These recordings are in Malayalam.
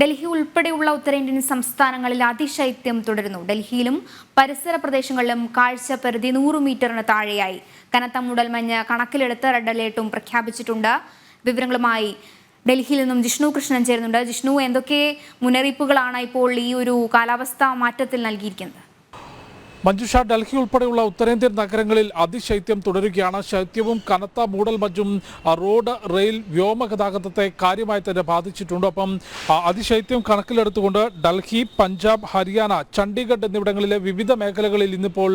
ഡൽഹി ഉൾപ്പെടെയുള്ള ഉത്തരേന്ത്യൻ സംസ്ഥാനങ്ങളിൽ അതിശൈത്യം തുടരുന്നു. ഡൽഹിയിലും പരിസര പ്രദേശങ്ങളിലും കാഴ്ച പരിധി നൂറ് മീറ്ററിന് താഴെയായി. കനത്ത മൂടൽമഞ്ഞ് കണക്കിലെടുത്ത് റെഡ് അലേർട്ടും പ്രഖ്യാപിച്ചിട്ടുണ്ട്. വിവരങ്ങളുമായി ഡൽഹിയിൽ നിന്നും ജിഷ്ണു കൃഷ്ണൻ ചേരുന്നുണ്ട്. ജിഷ്ണു എന്തൊക്കെ മുന്നറിയിപ്പുകളാണ് ഇപ്പോൾ ഈ ഒരു കാലാവസ്ഥാ മാറ്റത്തിൽ നൽകിയിരിക്കുന്നത്? മഞ്ജുഷ ഡൽഹി ഉൾപ്പെടെയുള്ള ഉത്തരേന്ത്യൻ നഗരങ്ങളിൽ അതിശൈത്യം തുടരുകയാണ്. ശൈത്യവും കനത്ത മൂടൽ മഞ്ഞും റോഡ് റെയിൽ വ്യോമ ഗതാഗതത്തെ കാര്യമായി തന്നെ ബാധിച്ചിട്ടുണ്ട്. ഒപ്പം അതിശൈത്യം കണക്കിലെടുത്തുകൊണ്ട് ഡൽഹി പഞ്ചാബ് ഹരിയാന ചണ്ഡീഗഡ് എന്നിവിടങ്ങളിലെ വിവിധ മേഖലകളിൽ ഇന്നിപ്പോൾ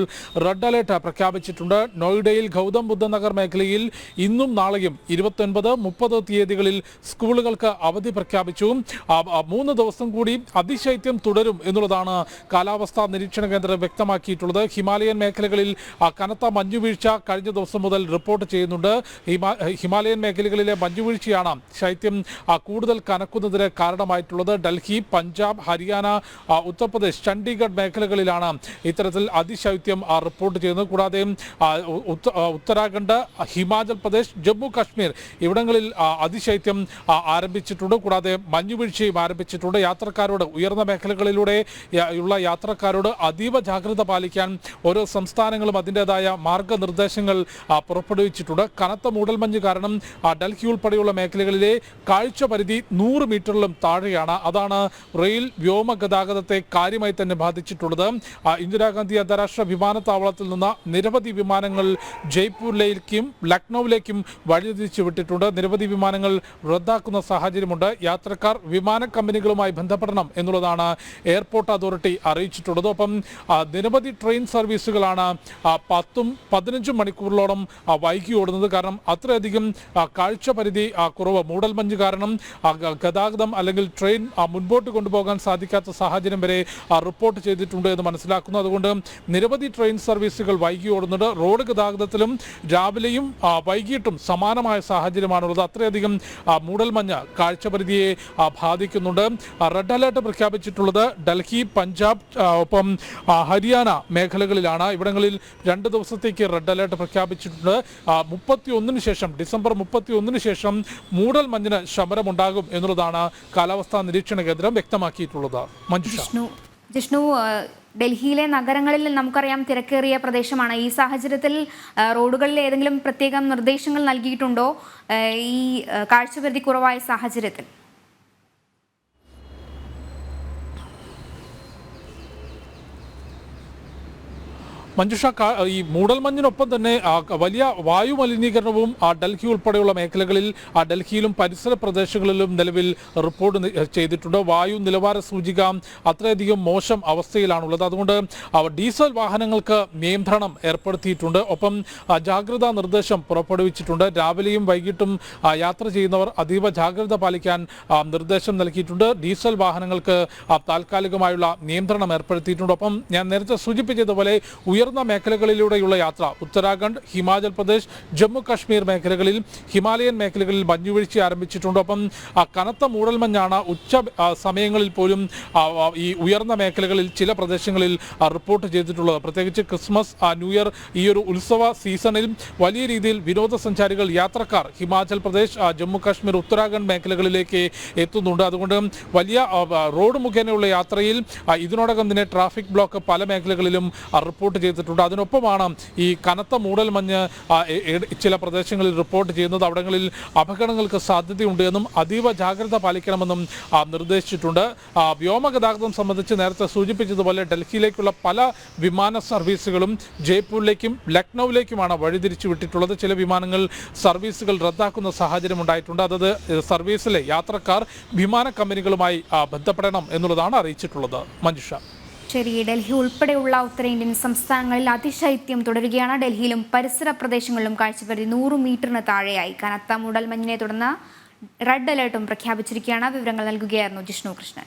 റെഡ് അലേർട്ട് പ്രഖ്യാപിച്ചിട്ടുണ്ട്. നോയിഡയിൽ ഗൗതം ബുദ്ധ നഗർ മേഖലയിൽ ഇന്നും നാളെയും ഇരുപത്തൊൻപത് മുപ്പത് തീയതികളിൽ സ്കൂളുകൾക്ക് അവധി പ്രഖ്യാപിച്ചു. മൂന്ന് ദിവസം കൂടി അതിശൈത്യം തുടരും എന്നുള്ളതാണ് കാലാവസ്ഥാ നിരീക്ഷണ കേന്ദ്രം വ്യക്തമാക്കിയിട്ടുള്ളത് ഹിമാലയൻ മേഖലകളിൽ കനത്ത മഞ്ഞുവീഴ്ച കഴിഞ്ഞ ദിവസം മുതൽ റിപ്പോർട്ട് ചെയ്യുന്നുണ്ട്. ഹിമാലയൻ മേഖലകളിലെ മഞ്ഞുവീഴ്ചയാണ് ശൈത്യം കൂടുതൽ കനക്കുന്നതിന് കാരണമായിട്ടുള്ളത്. ഡൽഹി പഞ്ചാബ് ഹരിയാന ഉത്തർപ്രദേശ് ചണ്ഡീഗഡ് മേഖലകളിലാണ് ഇത്തരത്തിൽ അതിശൈത്യം റിപ്പോർട്ട് ചെയ്യുന്നത്. കൂടാതെ ഉത്തരാഖണ്ഡ് ഹിമാചൽ പ്രദേശ് ജമ്മു കാശ്മീർ ഇവിടങ്ങളിൽ അതിശൈത്യം ആരംഭിച്ചിട്ടുണ്ട്. കൂടാതെ മഞ്ഞുവീഴ്ചയും ആരംഭിച്ചിട്ടുണ്ട്. യാത്രക്കാരോട് ഉയർന്ന മേഖലകളിലൂടെ ഉള്ള യാത്രക്കാരോട് അതീവ ജാഗ്രത പാലിക്കാൻ ഓരോ സംസ്ഥാനങ്ങളും അതിന്റെതായ മാർഗനിർദ്ദേശങ്ങൾ പുറപ്പെടുവിച്ചിട്ടുണ്ട്. കനത്ത മൂടൽമഞ്ഞ് കാരണം ഡൽഹി ഉൾപ്പെടെയുള്ള മേഖലകളിലെ കാഴ്ച പരിധി നൂറ് മീറ്ററിലും താഴെയാണ്. അതാണ് റെയിൽ വ്യോമ ഗതാഗതത്തെ കാര്യമായി തന്നെ ബാധിച്ചിട്ടുള്ളത്. ഇന്ദിരാഗാന്ധി അന്താരാഷ്ട്ര വിമാനത്താവളത്തിൽ നിന്ന് നിരവധി വിമാനങ്ങൾ ജയ്പൂരിലേക്കും ലക്നൌവിലേക്കും വഴിതിരിച്ചു വിട്ടിട്ടുണ്ട്. നിരവധി വിമാനങ്ങൾ റദ്ദാക്കുന്ന സാഹചര്യമുണ്ട്. യാത്രക്കാർ വിമാന കമ്പനികളുമായി ബന്ധപ്പെടണം എന്നുള്ളതാണ് എയർപോർട്ട് അതോറിറ്റി അറിയിച്ചിട്ടുള്ളത്. ഒപ്പം നിരവധി ട്രെയിൻ സർവീസുകളാണ് പത്തും പതിനഞ്ചും മണിക്കൂറിലോളം വൈകി ഓടുന്നത്. കാരണം അത്രയധികം കാഴ്ചപരിധി കുറവ് മൂടൽമഞ്ഞ് കാരണം ഗതാഗതം അല്ലെങ്കിൽ ട്രെയിൻ മുൻപോട്ട് കൊണ്ടുപോകാൻ സാധിക്കാത്ത സാഹചര്യം വരെ റിപ്പോർട്ട് ചെയ്തിട്ടുണ്ട് എന്ന് മനസ്സിലാക്കുന്നു. അതുകൊണ്ട് നിരവധി ട്രെയിൻ സർവീസുകൾ വൈകി ഓടുന്നുണ്ട്. റോഡ് ഗതാഗതത്തിലും രാവിലെയും വൈകിട്ടും സമാനമായ സാഹചര്യമാണുള്ളത്. അത്രയധികം മൂടൽമഞ്ഞ് കാഴ്ചപരിധിയെ പരിധിയെ ബാധിക്കുന്നുണ്ട്. റെഡ് അലേർട്ട് പ്രഖ്യാപിച്ചിട്ടുള്ളത് ഡൽഹി പഞ്ചാബ് ഒപ്പം ഹരിയാന മേഖലകളിലാണ്. ഇവിടങ്ങളിൽ രണ്ട് ദിവസത്തേക്ക് റെഡ് അലേർട്ട് പ്രഖ്യാപിച്ചിട്ടുണ്ട്. മുപ്പത്തി ഒന്നിന് ശേഷം ഡിസംബർ മുപ്പത്തി ഒന്നിന് ശേഷം മൂടൽ മഞ്ഞിന് ശമനമുണ്ടാകും എന്നുള്ളതാണ് കാലാവസ്ഥാ നിരീക്ഷണ കേന്ദ്രം വ്യക്തമാക്കിയിട്ടുള്ളത്. ജിഷ്ണു ഡൽഹിയിലെ നഗരങ്ങളിൽ നമുക്കറിയാം തിരക്കേറിയ പ്രദേശമാണ്. ഈ സാഹചര്യത്തിൽ റോഡുകളിൽ ഏതെങ്കിലും പ്രത്യേകം നിർദ്ദേശങ്ങൾ നൽകിയിട്ടുണ്ടോ? ഈ കാഴ്ചപരിധി കുറവായ സാഹചര്യത്തിൽ? മഞ്ജുഷ ഈ മൂടൽമഞ്ഞിനൊപ്പം തന്നെ വലിയ വായു മലിനീകരണവും ഡൽഹി ഉൾപ്പെടെയുള്ള മേഖലകളിൽ ഡൽഹിയിലും പരിസര പ്രദേശങ്ങളിലും നിലവിൽ റിപ്പോർട്ട് ചെയ്തിട്ടുണ്ട്. വായു നിലവാര സൂചിക അത്രയധികം മോശം അവസ്ഥയിലാണുള്ളത്. അതുകൊണ്ട് ഡീസൽ വാഹനങ്ങൾക്ക് നിയന്ത്രണം ഏർപ്പെടുത്തിയിട്ടുണ്ട്. ഒപ്പം ജാഗ്രതാ നിർദ്ദേശം പുറപ്പെടുവിച്ചിട്ടുണ്ട്. രാവിലെയും വൈകിട്ടും യാത്ര ചെയ്യുന്നവർ അതീവ ജാഗ്രത പാലിക്കാൻ നിർദ്ദേശം നൽകിയിട്ടുണ്ട്. ഡീസൽ വാഹനങ്ങൾക്ക് താൽക്കാലികമായുള്ള നിയന്ത്രണം ഏർപ്പെടുത്തിയിട്ടുണ്ട്. ഒപ്പം ഞാൻ നേരത്തെ സൂചിപ്പിച്ചതുപോലെ ഉയർന്ന മേഖലകളിലൂടെയുള്ള യാത്ര. ഉത്തരാഖണ്ഡ് ഹിമാചൽ പ്രദേശ് ജമ്മു കാശ്മീർ മേഖലകളിൽ ഹിമാലയൻ മേഖലകളിൽ മഞ്ഞുവീഴ്ച ആരംഭിച്ചിട്ടുണ്ട്. ഒപ്പം കനത്ത മൂടൽമഞ്ഞാണ് ഉച്ച സമയങ്ങളിൽ പോലും ഈ ഉയർന്ന മേഖലകളിൽ ചില പ്രദേശങ്ങളിൽ റിപ്പോർട്ട് ചെയ്തിട്ടുള്ളത്. പ്രത്യേകിച്ച് ക്രിസ്മസ് ന്യൂ ഇയർ ഈ ഒരു ഉത്സവ സീസണിൽ വലിയ രീതിയിൽ വിനോദസഞ്ചാരികൾ യാത്രക്കാർ ഹിമാചൽ പ്രദേശ് ജമ്മു കാശ്മീർ ഉത്തരാഖണ്ഡ് മേഖലകളിലേക്ക് എത്തുന്നുണ്ട്. അതുകൊണ്ട് വലിയ റോഡ് മുഖേനയുള്ള യാത്രയിൽ ഇതിനോടകം തന്നെ ട്രാഫിക് ബ്ലോക്ക് പല മേഖലകളിലും റിപ്പോർട്ട് റിപ്പോർട്ട് ചെയ്തിട്ടുണ്ട്. അതിനൊപ്പമാണ് ഈ കനത്ത മൂടൽമഞ്ഞ് ചില പ്രദേശങ്ങളിൽ റിപ്പോർട്ട് ചെയ്യുന്നത്. അവിടങ്ങളിൽ അപകടങ്ങൾക്ക് സാധ്യതയുണ്ട് എന്നും അതീവ ജാഗ്രത പാലിക്കണമെന്നും നിർദ്ദേശിച്ചിട്ടുണ്ട്. വ്യോമഗതാഗതം വ്യോമ ഗതാഗതം സംബന്ധിച്ച് നേരത്തെ സൂചിപ്പിച്ചതുപോലെ ഡൽഹിയിലേക്കുള്ള പല വിമാന സർവീസുകളും ജയ്പൂരിലേക്കും ലക്നൌവിലേക്കുമാണ് വഴിതിരിച്ചു വിട്ടിട്ടുള്ളത് ചില വിമാനങ്ങൾ സർവീസുകൾ റദ്ദാക്കുന്ന സാഹചര്യം ഉണ്ടായിട്ടുണ്ട്. അതത് സർവീസിലെ യാത്രക്കാർ വിമാന കമ്പനികളുമായി ബന്ധപ്പെടണം എന്നുള്ളതാണ് അറിയിച്ചിട്ടുള്ളത്. മഞ്ജുഷ. ശരി ഡൽഹി ഉൾപ്പെടെയുള്ള ഉത്തരേന്ത്യൻ സംസ്ഥാനങ്ങളിൽ അതിശൈത്യം തുടരുകയാണ്. ഡൽഹിയിലും പരിസര പ്രദേശങ്ങളിലും കാഴ്ചപരിധി നൂറ് മീറ്ററിന് താഴെയായി കനത്ത മൂടൽമഞ്ഞിനെ തുടർന്ന് റെഡ് അലേർട്ടും പ്രഖ്യാപിച്ചിരിക്കുകയാണ്. വിവരങ്ങൾ നൽകുകയായിരുന്നു ജിഷ്ണു കൃഷ്ണൻ.